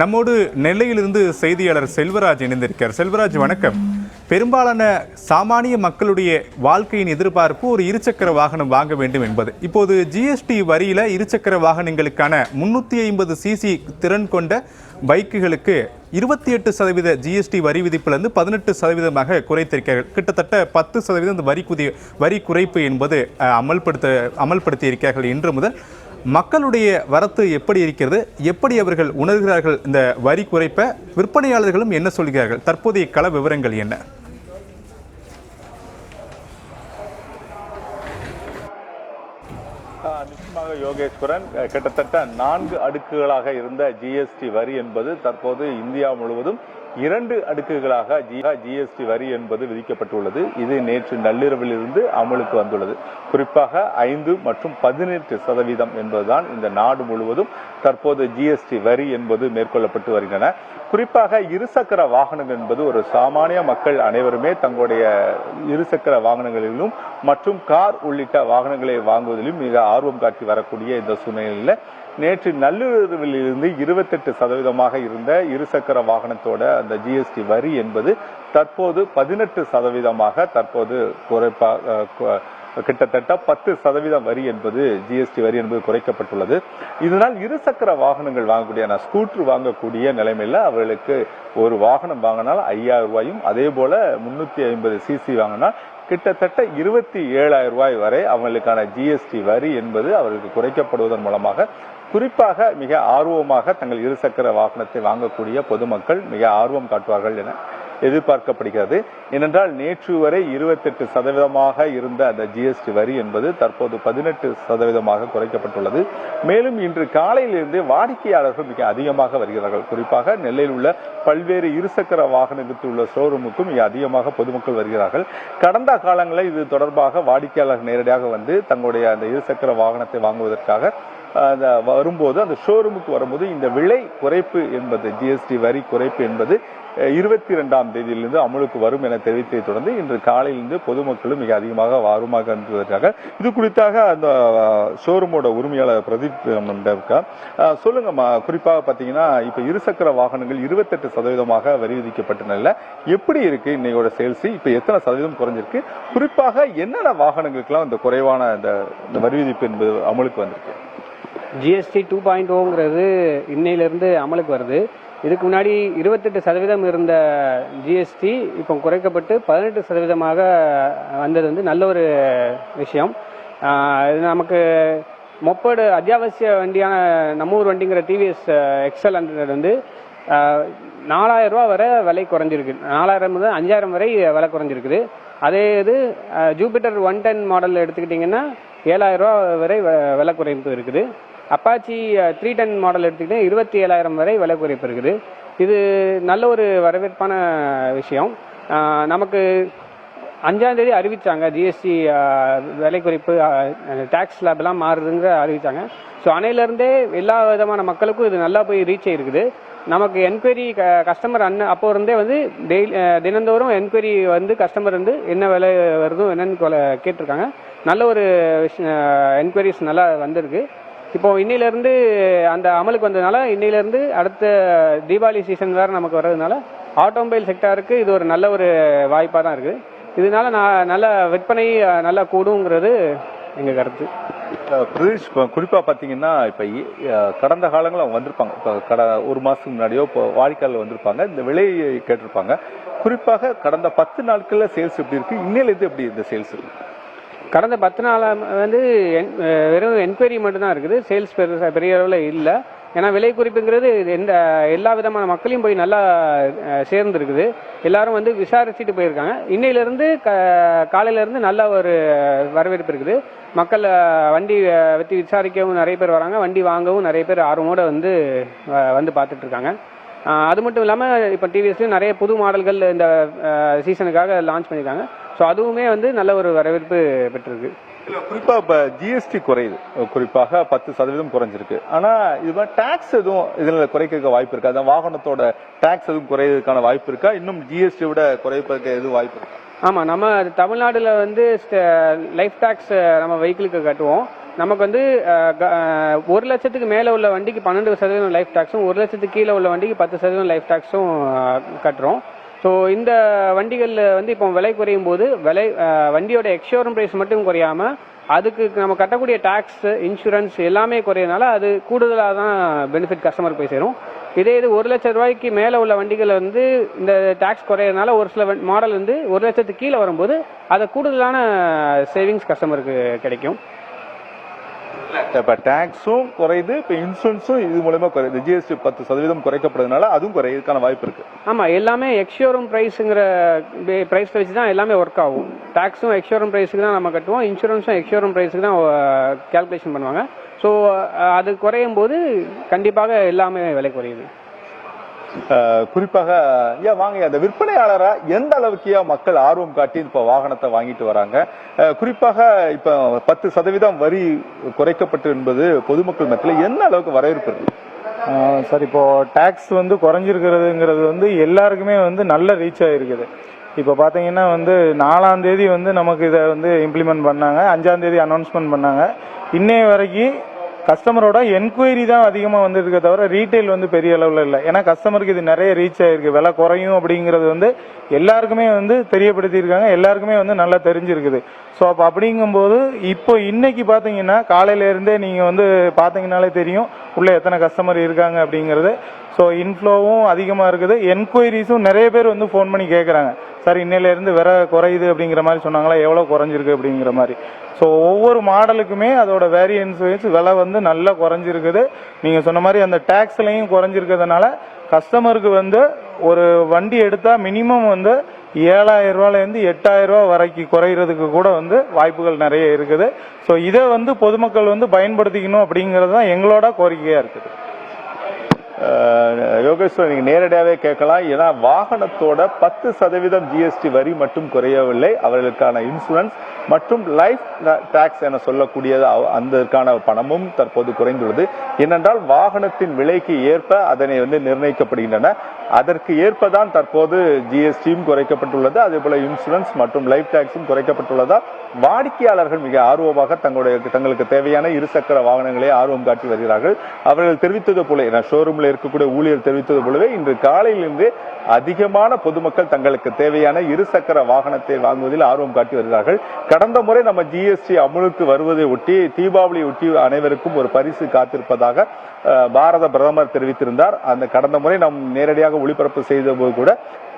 நம்மோடு நெல்லையிலிருந்து செய்தியாளர் செல்வராஜ் இணைந்திருக்கார் செல்வராஜ் வணக்கம். பெரும்பாலான சாமானிய மக்களுடைய வாழ்க்கையின் எதிர்பார்ப்பு ஒரு இருசக்கர வாகனம் வாங்க வேண்டும் என்பது. இப்போது ஜிஎஸ்டி வரியில இருசக்கர வாகனங்களுக்கான முன்னூத்தி ஐம்பது சிசி திறன் கொண்ட பைக்குகளுக்கு இருபத்தி எட்டு சதவீத ஜிஎஸ்டி வரி விதிப்பிலிருந்து பதினெட்டு சதவீதமாக குறைத்திருக்கிறார்கள். கிட்டத்தட்ட பத்து சதவீதம் இந்த வரி குதி வரி குறைப்பு என்பது அமல்படுத்த அமல்படுத்தி இருக்கிறார்கள் இன்று முதல். மக்களுடைய வரத்து எப்படி இருக்கிறது? எப்படி அவர்கள் உணர்கிறார்கள்? இந்த வரி குறைப்ப விற்பனையாளர்களும் என்ன சொல்கிறார்கள்? தற்போதைய கள விவரங்கள் என்ன? நிச்சயமாக யோகேஸ்வரன் கிட்டத்தட்ட நான்கு அடுக்குகளாக இருந்த ஜிஎஸ்டி வரி என்பது தற்போது இந்தியா முழுவதும் இரண்டு அடுக்குகளாக ஜிஎஸ்டி வரி என்பது விதிக்கப்பட்டுள்ளது. இது நேற்று நள்ளிரவிலிருந்து அமலுக்கு வந்துள்ளது. குறிப்பாக ஐந்து மற்றும் பதினெட்டு சதவீதம் என்பதுதான் இந்த நாடு முழுவதும் தற்போது ஜிஎஸ்டி வரி என்பது மேற்கொள்ளப்பட்டு வருகின்றன. குறிப்பாக இருசக்கர வாகனங்கள் என்பது ஒரு சாமானிய மக்கள் அனைவருமே தங்களுடைய இருசக்கர வாகனங்களிலும் மற்றும் கார் உள்ளிட்ட வாகனங்களை வாங்குவதிலும் மிக ஆர்வம் காட்டி வரக்கூடிய இந்த சூழ்நிலையில் நேற்று நள்ளிரவிலிருந்து இருபத்தெட்டு சதவீதமாக இருந்த இருசக்கர வாகனத்தோட அந்த ஜிஎஸ்டி வரி என்பது தற்போது பதினெட்டு சதவீதமாக தற்போது குறைப்பா கிட்டத்தட்ட பத்து சதவீதம் வரி என்பது ஜிஎஸ்டி வரி என்பது குறைக்கப்பட்டுள்ளது. இதனால் இருசக்கர வாகனங்கள் வாங்கக்கூடிய நான் ஸ்கூட்டர் வாங்கக்கூடிய நிலைமையில அவர்களுக்கு ஒரு வாகனம் வாங்கினால் ஐயாயிரம் ரூபாயும் அதே போல முன்னூத்தி ஐம்பது சிசி வாங்கினால் கிட்டத்தட்ட இருபத்தி ஏழாயிரம் ரூபாய் வரை அவர்களுக்கான ஜிஎஸ்டி வரி என்பது அவர்களுக்கு குறைக்கப்படுவதன் மூலமாக குறிப்பாக மிக ஆர்வமாக தங்கள் இருசக்கர வாகனத்தை வாங்கக்கூடிய பொதுமக்கள் மிக ஆர்வம் காட்டுவார்கள் என எதிர்பார்க்கப்படுகிறது. ஏனென்றால் நேற்று வரை இருபத்தெட்டு சதவீதமாக இருந்த அந்த ஜிஎஸ்டி வரி என்பது தற்போது பதினெட்டு சதவீதமாக குறைக்கப்பட்டுள்ளது. மேலும் இன்று காலையிலிருந்து வாடிக்கையாளர்கள் மிக அதிகமாக வருகிறார்கள். குறிப்பாக நெல்லையில் உள்ள பல்வேறு இருசக்கர வாகனத்தில் உள்ள ஷோரூமுக்கும் மிக அதிகமாக பொதுமக்கள் வருகிறார்கள். கடந்த காலங்களில் இது தொடர்பாக வாடிக்கையாளர்கள் நேரடியாக வந்து தங்களுடைய அந்த இருசக்கர வாகனத்தை வாங்குவதற்காக அந்த வரும்போது அந்த ஷோரூமுக்கு வரும்போது இந்த விலை குறைப்பு என்பது ஜிஎஸ்டி வரி குறைப்பு என்பது இருபத்தி இரண்டாம் தேதியிலிருந்து அமலுக்கு வரும் என தெரிவித்ததை தொடர்ந்து இன்று காலையிலிருந்து பொதுமக்களும் மிக அதிகமாக ஆர்வமாக இருந்து இது குறித்தாக அந்த ஷோரூமோட உரிமையாளர் பிரதீப் இருக்கார் சொல்லுங்கம்மா. குறிப்பாக பார்த்தீங்கன்னா இப்போ இருசக்கர வாகனங்கள் இருபத்தெட்டு சதவீதமாக வரி விதிக்கப்பட்ட எப்படி இருக்கு இன்னையோட சேல்ஸ் இப்போ எத்தனை சதவீதம் குறைஞ்சிருக்கு? குறிப்பாக என்னென்ன வாகனங்களுக்கெல்லாம் இந்த குறைவான இந்த வரி விதிப்பு என்பது அமலுக்கு வந்திருக்கு? ஜிஎஸ்டி டூ பாயிண்ட் ஓங்கிறது oh இன்னையிலேருந்து அமலுக்கு வருது. இதுக்கு முன்னாடி இருபத்தெட்டு சதவீதம் இருந்த ஜிஎஸ்டி இப்போ குறைக்கப்பட்டு பதினெட்டு சதவீதமாக வந்தது வந்து நல்ல ஒரு விஷயம். இது நமக்கு மொப்படு அத்தியாவசிய வண்டியான நம்மூர் வண்டிங்கிற டிவிஎஸ் எக்ஸல் ஹண்ட்ரட் வந்து நாலாயிரம் ரூபா வரை விலை குறைஞ்சிருக்கு. நாலாயிரம் முதல் அஞ்சாயிரம் வரை விலை குறைஞ்சிருக்குது. அதே இது ஜூபிட்டர் ஒன் டென் மாடல் எடுத்துக்கிட்டிங்கன்னா ஏழாயிரம் ரூபா வரை வ- விலை குறைப்பு இருக்குது. அப்பாச்சி த்ரீ டென் மாடல் எடுத்துக்கிட்டால் இருபத்தி ஏழாயிரம் வரை விலை குறைப்பு இருக்குது. இது நல்ல ஒரு வரவேற்பான விஷயம். நமக்கு அஞ்சாந்தேதி அறிவித்தாங்க அறிவிச்சாங்க ஜிஎஸ்டி விலை குறைப்பு டேக்ஸ் ஸ்லாப்லாம் மாறுதுங்கிற அறிவிச்சாங்க. ஸோ அணையிலேருந்தே எல்லா விதமான மக்களுக்கும் இது நல்லா போய் ரீச் ஆகிருக்குது நமக்கு என்கொயரி க கஸ்டமர் அண்ணன் அப்போ இருந்தே வந்து டெய்லி தினந்தோறும் என்கொயரி வந்து கஸ்டமர் வந்து என்ன விலை வருதும் என்னன்னு கொல- கேட்டிருக்காங்க. நல்ல ஒரு என்கொயரிஸ் நல்லா வந்திருக்கு. இப்போ இன்னையிலேருந்து அந்த அமலுக்கு வந்ததுனால இன்னையிலேருந்து அடுத்த தீபாவளி சீசன் வேறு நமக்கு வர்றதுனால ஆட்டோமொபைல் செக்டாருக்கு இது ஒரு நல்ல ஒரு வாய்ப்பாக தான் இருக்குது. இதனால நான் நல்ல விற்பனை நல்லா கூடுங்கிறது எங்கள் கருத்து. அஹ் பிரதீஷ் இப்போ குறிப்பா பாத்தீங்கன்னா இ- கடந்த காலங்களில் அவங்க வந்திருப்பாங்க. இப்போ கட ஒரு மாதத்துக்கு முன்னாடியோ இப்போ வாடிக்கையாளர் வந்திருப்பாங்க. இந்த விலையை கேட்டிருப்பாங்க. குறிப்பாக கடந்த பத்து நாட்களில் சேல்ஸ் எப்படி இருக்குது இன்னிலேருந்து எப்படி இந்த சேல்ஸ் இருக்குது கடந்த பத்து நாளாக வந்து என் வெறும் என்கொயரி மட்டும்தான் இருக்குது. சேல்ஸ் பெருசாக பெரிய அளவில் இல்லை. ஏன்னா விலை குறிப்புங்கிறது இது எந்த எல்லா விதமான மக்களையும் போய் நல்லா சேர்ந்துருக்குது. எல்லாரும் வந்து விசாரிச்சுட்டு போயிருக்காங்க. இன்னையிலேருந்து க காலையிலேருந்து நல்ல ஒரு வரவேற்பு இருக்குது. மக்கள் வண்டி பற்றி விசாரிக்கவும் நிறைய பேர் வராங்க. வண்டி வாங்கவும் நிறைய பேர் ஆர்வமோடு வந்து வந்து பார்த்துட்ருக்காங்க. அது மட்டும் இல்லாமல் இப்போ டிவிஎஸ்லையும் நிறைய புது மாடல்கள் இந்த சீசனுக்காக லான்ச் பண்ணியிருக்காங்க. ஸோ அதுவுமே வந்து நல்ல ஒரு வரவேற்பு பெற்றிருக்கு. இல்ல, குறிப்பா இப்ப ஜிஎஸ்டி குறையுது. குறிப்பாக பத்து சதவீதம் குறைஞ்சிருக்கு. ஆனா இது மாதிரி டாக்ஸ் எதுவும் இதுல குறைக்க வாய்ப்பு இருக்கா? அந்த வாகனத்தோட டாக்ஸ் எதுவும் குறையறதுக்கான வாய்ப்பு இருக்கா? இன்னும் ஜிஎஸ்டி விட குறைப்பதற்கு எதுவும் வாய்ப்பு இருக்கா? ஆமாம் நம்ம தமிழ்நாடுல வந்து லைஃப் டேக்ஸ் நம்ம வெஹிக்கிளுக்கு கட்டுவோம். நமக்கு வந்து ஒரு லட்சத்துக்கு மேலே உள்ள வண்டிக்கு பன்னெண்டு சதவீதம் லைஃப் டேக்ஸும் ஒரு லட்சத்துக்கு கீழே உள்ள வண்டிக்கு பத்து சதவீதம் லைஃப் டேக்ஸும் கட்டுறோம். ஸோ இந்த வண்டிகளில் வந்து இப்போ விலை குறையும் போது விலை வண்டியோட எக்ஷோரூம் ப்ரைஸ் மட்டும் குறையாமல் அதுக்கு நம்ம கட்டக்கூடிய டேக்ஸ் இன்சூரன்ஸ் எல்லாமே குறையறதுனால அது கூடுதலாக தான் பெனிஃபிட் கஸ்டமருக்கு போய் சேரும். இதே இது ஒரு லட்சம் ரூபாய்க்கு மேலே உள்ள வண்டிகள் வந்து இந்த டேக்ஸ் குறையிறதுனால ஒரு சில மாடல் வந்து ஒரு லட்சத்துக்கு கீழே வரும்போது அதை கூடுதலான சேவிங்ஸ் கஸ்டமருக்கு கிடைக்கும். இப்ப டாக்ஸும் குறையுது இப்ப இன்சூரன்ஸும் இது மூலமா குறையுது. ஜிஎஸ்டி பத்து சதவீதம் குறைக்கப்படுறதுனால அதுவும் குறையதுக்கான வாய்ப்பு இருக்கு. ஆமாம் எல்லாமே எக்ஷோரூம் ப்ரைஸுங்கிற ப்ரைஸ் வச்சு தான் எல்லாமே ஒர்க் ஆகும். டேக்ஸும் எக்ஷோரூம் ப்ரைஸுக்கு தான் நம்ம கட்டுவோம் இன்சூரன்ஸும் எக்ஷோரூம் ப்ரைஸுக்கு தான் கேல்குலேஷன் பண்ணுவாங்க. ஸோ அது குறையும் போது கண்டிப்பாக எல்லாமே விலை குறையுது. குறிப்பாக ஏன் வாங்க அந்த விற்பனையாளரா எந்த அளவுக்கு ஏன் மக்கள் ஆர்வம் காட்டி இப்ப வாகனத்தை வாங்கிட்டு வராங்க? குறிப்பாக இப்ப பத்து சதவீதம் வரி குறைக்கப்பட்டு என்பது பொதுமக்கள் மத்தியில் எந்த அளவுக்கு வரவேற்பு இருக்கு? சார் இப்போ டேக்ஸ் வந்து குறைஞ்சிருக்கிறதுங்கிறது வந்து எல்லாருக்குமே வந்து நல்ல ரீச் ஆகிருக்குது இப்போ பார்த்தீங்கன்னா வந்து நாலாம் தேதி வந்து நமக்கு இதை வந்து இம்ப்ளிமெண்ட் பண்ணாங்க. அஞ்சாம் தேதி அனௌன்ஸ்மெண்ட் பண்ணாங்க. இன்னைய வரைக்கும் கஸ்டமரோட என்கொயரி தான் அதிகமாக வந்துருக்கே தவிர ரீட்டைல் வந்து பெரிய அளவில் இல்லை. ஏன்னா கஸ்டமருக்கு இது நிறைய ரீச் ஆயிருக்கு. விலை குறையும் அப்படிங்கிறது வந்து எல்லாருக்குமே வந்து தெரியப்படுத்தியிருக்காங்க எல்லாருக்குமே வந்து நல்லா தெரிஞ்சிருக்குது. ஸோ அப்போ அப்படிங்கும்போது இப்போ இன்னைக்கு பார்த்தீங்கன்னா காலையிலேருந்தே நீங்கள் வந்து பார்த்தீங்கனாலே தெரியும் உள்ளே எத்தனை கஸ்டமர் இருக்காங்க அப்படிங்கிறது. ஸோ இன்ஃப்ளோவும் அதிகமாக இருக்குது. என்கொயரிஸும் நிறைய பேர் வந்து ஃபோன் பண்ணி கேட்குறாங்க சார் இன்னையிலேருந்து இருந்து குறையுது அப்படிங்கிற மாதிரி சொன்னாங்களா எவ்வளோ குறைஞ்சிருக்கு அப்படிங்கிற மாதிரி. ஸோ ஒவ்வொரு மாடலுக்குமே அதோட வேரியன்ஸ் வைஸ் விலை வந்து நல்லா குறைஞ்சிருக்குது. நீங்கள் சொன்ன மாதிரி அந்த டேக்ஸ்லையும் குறைஞ்சிருக்கிறதுனால கஸ்டமருக்கு வந்து ஒரு வண்டி எடுத்தால் மினிமம் வந்து ஏழாயிரம் ரூபாயிலேருந்து எட்டாயிரம் ரூபா வரைக்கும் குறையிறதுக்கு கூட வந்து வாய்ப்புகள் நிறைய இருக்குது. ஸோ இதை வந்து பொதுமக்கள் வந்து பயன்படுத்திக்கணும் அப்படிங்கிறது தான் எங்களோட கோரிக்கையாக இருக்குது. அஹ், யோகேஸ்வரன் நேரடியாகவே கேட்கலாம். ஏன்னா வாகனத்தோட பத்து சதவீதம் ஜிஎஸ்டி வரி மட்டும் குறையவில்லை. அவர்களுக்கான இன்சூரன்ஸ் மற்றும் லைஃப் டாக்ஸ் என சொல்லக்கூடியது அவ- அதற்கான பணமும் தற்போது குறைந்துள்ளது. ஏனென்றால் வாகனத்தின் விலைக்கு ஏற்ப அதனை வந்து நிர்ணயிக்கப்படுகின்றன. அதற்கு ஏற்பதான் தற்போது ஜிஎஸ்டியும் குறைக்கப்பட்டுள்ளது. அதே போல இன்சூரன்ஸ் மற்றும் லைஃப் டாக்ஸும் குறைக்கப்பட்டுள்ளதால் வாடிக்கையாளர்கள் மிக ஆர்வமாக தங்களுடைய தங்களுக்கு தேவையான இருசக்கர வாகனங்களை ஆர்வம் காட்டி வருகிறார்கள். அவர்கள் தெரிவித்தது போல ஷோரூமில் ஷோரூம்ல இருக்கக்கூடிய ஊழியர் தெரிவித்தது போலவே இன்று காலையிலிருந்து அதிகமான பொதுமக்கள் தங்களுக்கு தேவையான இருசக்கர வாகனத்தை வாங்குவதில் ஆர்வம் காட்டி வருகிறார்கள். கடந்த முறை நம்ம ஜிஎஸ்டி அமுலுக்கு வருவதை ஒட்டி தீபாவளியை ஒட்டி அனைவருக்கும் ஒரு பரிசு காத்திருப்பதாக பாரத பிரதமர் தெரிவித்திருந்தார். அந்த கடந்த முறை நாம் நேரடியாக ஒளிபரப்பு செய்த போது கூட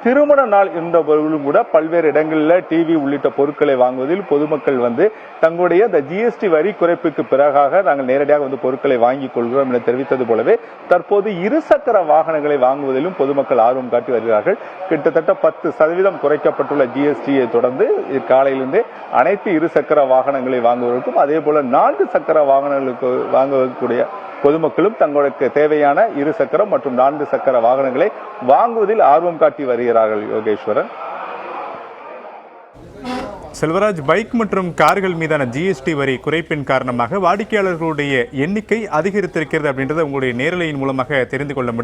திருமண நாள் இருந்தவர்களும் கூட பல்வேறு இடங்களில் டிவி உள்ளிட்ட பொருட்களை வாங்குவதில் பொதுமக்கள் வந்து தங்களுடைய இந்த ஜிஎஸ்டி வரி குறைப்புக்கு பிறகாக நாங்கள் நேரடியாக வந்து பொருட்களை வாங்கிக் கொள்கிறோம் என தெரிவித்தது போலவே தற்போது இருசக்கர வாகனங்களை வாங்குவதிலும் பொதுமக்கள் ஆர்வம் காட்டி வருகிறார்கள். கிட்டத்தட்ட பத்து சதவீதம் குறைக்கப்பட்டுள்ள ஜிஎஸ்டியை தொடர்ந்து காலையிலிருந்து அனைத்து இருசக்கர வாகனங்களை வாங்குவதற்கும் அதே போல நான்கு சக்கர வாகனங்களுக்கு வாங்கக்கூடிய பொதுமக்களும் தங்களுக்கு தேவையான இரு சக்கரம் மற்றும் நான்கு சக்கர வாகனங்களை வாங்குவதில் ஆர்வம் காட்டி செய்கிறார்கள் யோகேஸ்வரன். செல்வராஜ் பைக் மற்றும் கார்கள் மீதான ஜிஎஸ்டி வரி குறைப்பின் காரணமாக வாடிக்கையாளர்களுடைய எண்ணிக்கை அதிகரித்திருக்கிறது அப்படின்றத உங்களுடைய நேரலையின் மூலமாக தெரிந்து கொள்ள முடியும்.